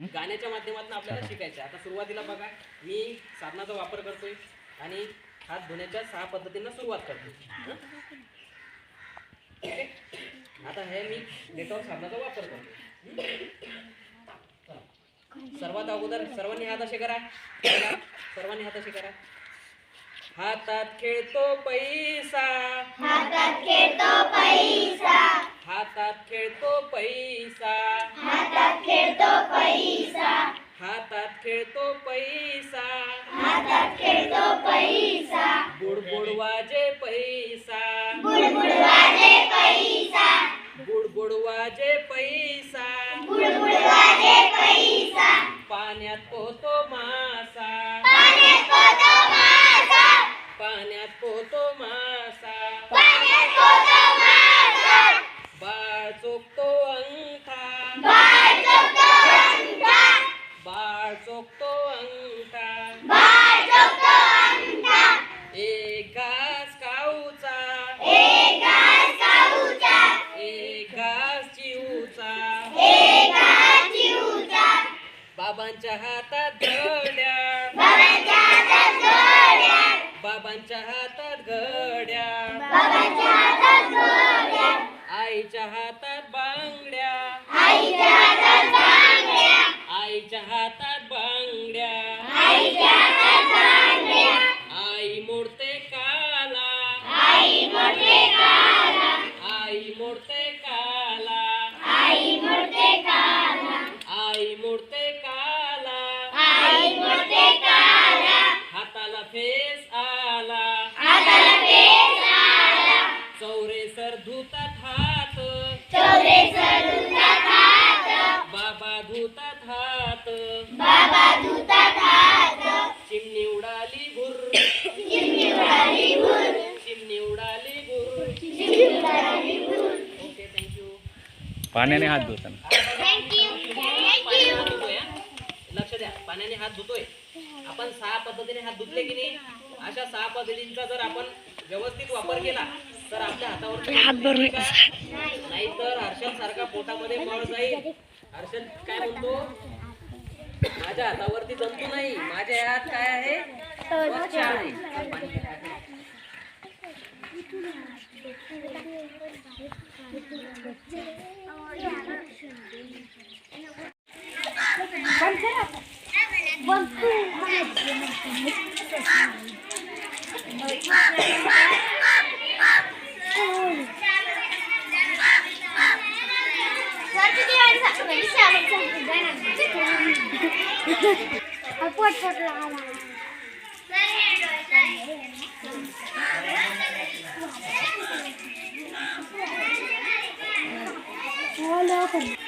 गाण्याच्या माध्यमातून आपल्याला शिकायचं. आता सुरुवातीला बघा मी साधनाचा वापर करतोय आणि हात धुण्याच्या सहा पद्धतींना सुरुवात करतोय? आता हे मी डेटॉल साबणाचा वापर करतो. सर्वात अगोदर सर्वांनी हात असे करा. सर्वांनी हात असे करा. हातात खेळतो पैसा. हातात खेळतो पैसा. हातात खेळतो पैसा. खेळतो पैसा. हातात खेळतो पैसा. हातात खेळतो पैसा. बाबांच्या हातात घड्या बाबांच्या हातात घड्या आईच्या हातात बांगड्या. आईच्या हातात बांगड्या. आई मोडते काला. आई मोठे काला. आई मोडते काला. आई मोठे काला. आई मोडते हात बाबा धुतात हात बाबा धुतात हात चिमणी उडाली भुर चिमणी उडाली भूर चिमणी उडाली भुर चिमणी उडाली भूर ओके थँक्यू पाण्याने हात धुताना थँक्यू थँक्यू हा. लक्ष द्या पाण्याने हात धुतोय. आपण सहा पद्धतीने हात धुतले की नाही? अशा सहा पद्धतींचा जर आपण व्यवस्थित वापर केला तर आपल्या हातावर नाही तर हर्षल सारखा पोटामध्ये मळ जाईल. हर्षल काय म्हणतो माझ्या हातावरती जंतू नाही माझ्या हात काय आहे? स्वच्छ आहे पोट पोट हातात